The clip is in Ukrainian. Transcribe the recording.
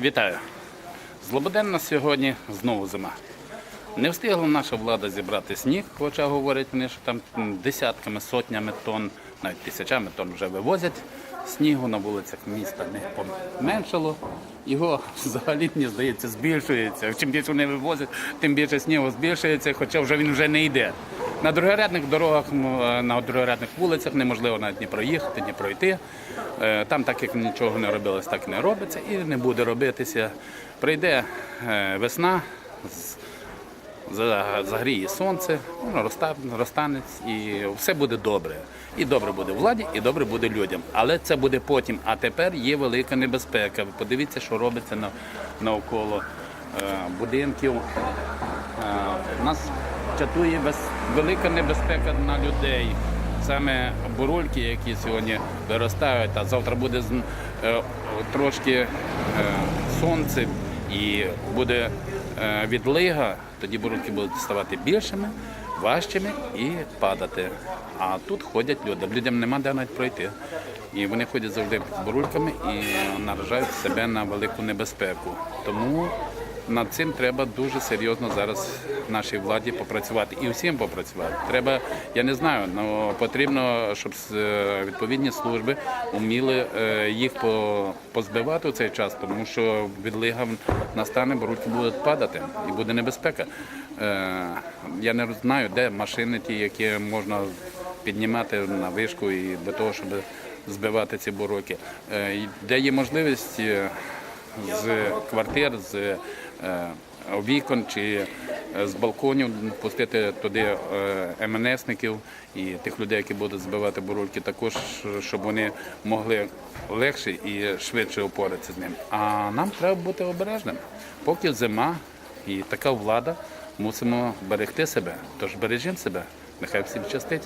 Вітаю! Злободенна сьогодні знову зима. Не встигла наша влада зібрати сніг, хоча говорять вони, що там десятками, сотнями тонн, навіть тисячами тонн вже вивозять. Снігу на вулицях міста не поменшало. Його взагалі, мені здається, збільшується. Чим більше вони вивозять, тим більше снігу збільшується, хоча вже він вже не йде. На другорядних дорогах, е, на другорядних вулицях неможливо навіть ні проїхати, ні пройти. Е, Там, так як нічого не робилось, так і не робиться і не буде робитися. Прийде е, весна, загріє сонце, воно розта- розтане і все буде добре. І добре буде владі, і добре буде людям. Але це буде потім. А тепер є велика небезпека. Подивіться, що робиться навколо будинків. Е, Нас чатує велика небезпека на людей. Саме бурульки, які сьогодні виростають, а завтра буде з- е, трошки е, сонце і буде відлига, тоді бурульки будуть ставати більшими, важчими і падати. А тут ходять люди. Людям нема де навіть пройти. І вони ходять завжди під бурульками і наражають себе на велику небезпеку. Тому над цим треба дуже серйозно зараз нашій владі попрацювати і всім попрацювати. Треба, я не знаю, ну потрібно, щоб е, відповідні служби вміли е, їх позбивати у цей час, тому що відлига настане, борульки будуть падати і буде небезпека. Е, Я не знаю, де машини ті, які можна піднімати на вишку і для того, щоб збивати ці буроки. Де є можливість з квартир, з е, вікон чи е, з балконів пустити туди е, МНСників і тих людей, які будуть збивати бурульки, також щоб вони могли легше і швидше опоратися з ним. А нам треба бути обережним. Поки зима і така влада, мусимо берегти себе. Тож бережімо себе. Нехай всім щастить.